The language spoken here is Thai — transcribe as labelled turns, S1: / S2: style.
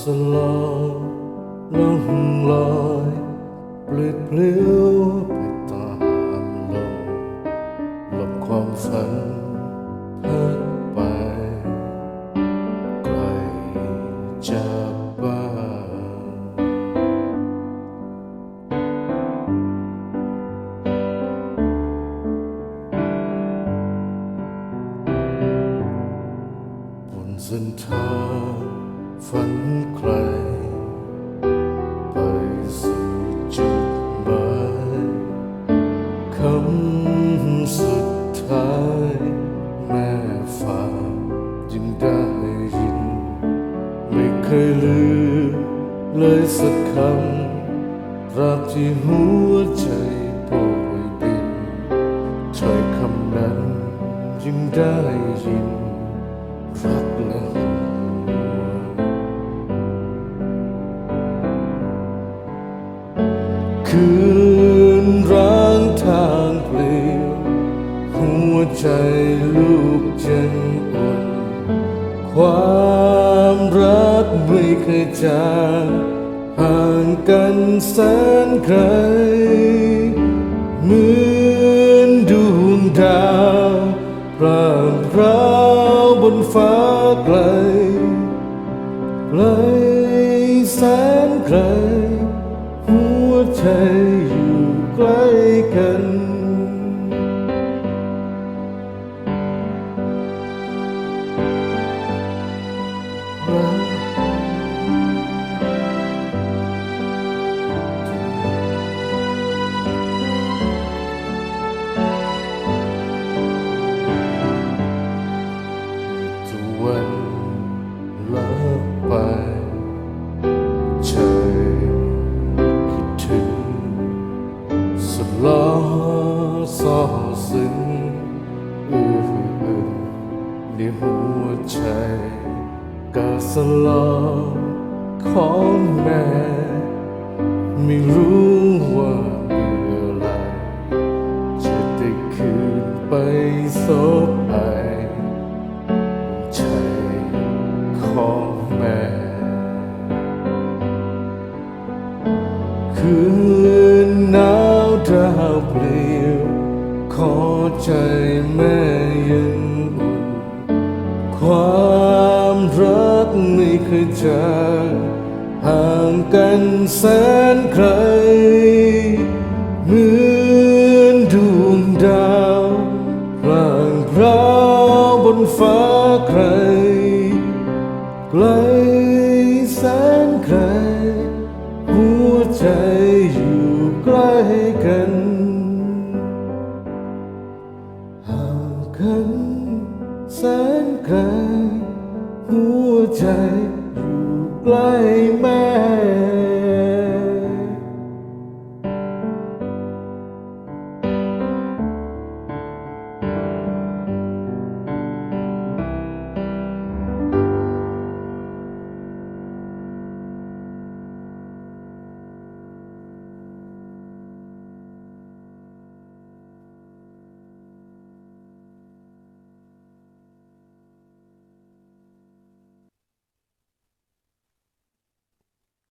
S1: สลายล่องลอยปลิดปลิวไปตามลมลบความฝันพัดไปไกลจากบ้านบนเส้นทาง สุดท้ายแม่ฝากยังได้ยิน ไม่เคยลืมเลยสักคำราบที่หัวใจโปรยบินถ้อยคำนั้นยังได้ยิน รักและห่วงคืนร้า ใจลูกจันอุ่น ความรักไม่เคยจางห่างกันแสนไกลเหมือนดวงดาวพร่างพราวบนฟ้าไกลไกลแสนไกลหัวใจอยู่ใกล้กัน ไปใจคิดถึงสลอซอซึ้งอื้ออึงในหัวใจกาสลอของแม่ไม่รู้ว่าเมื่อไรจะได้คืนไปสบไอใจของ ม่คืนหนาวดาวเปลี่ยว ขอใจแม่ยังอุ่นความรักไม่เคยจางห่างกันแสนไกลเหมือนดวงดาวพลางพราวบนฟ้า กัน ห่างกันแสนไกลหัวใจอยู่ใกล้แม่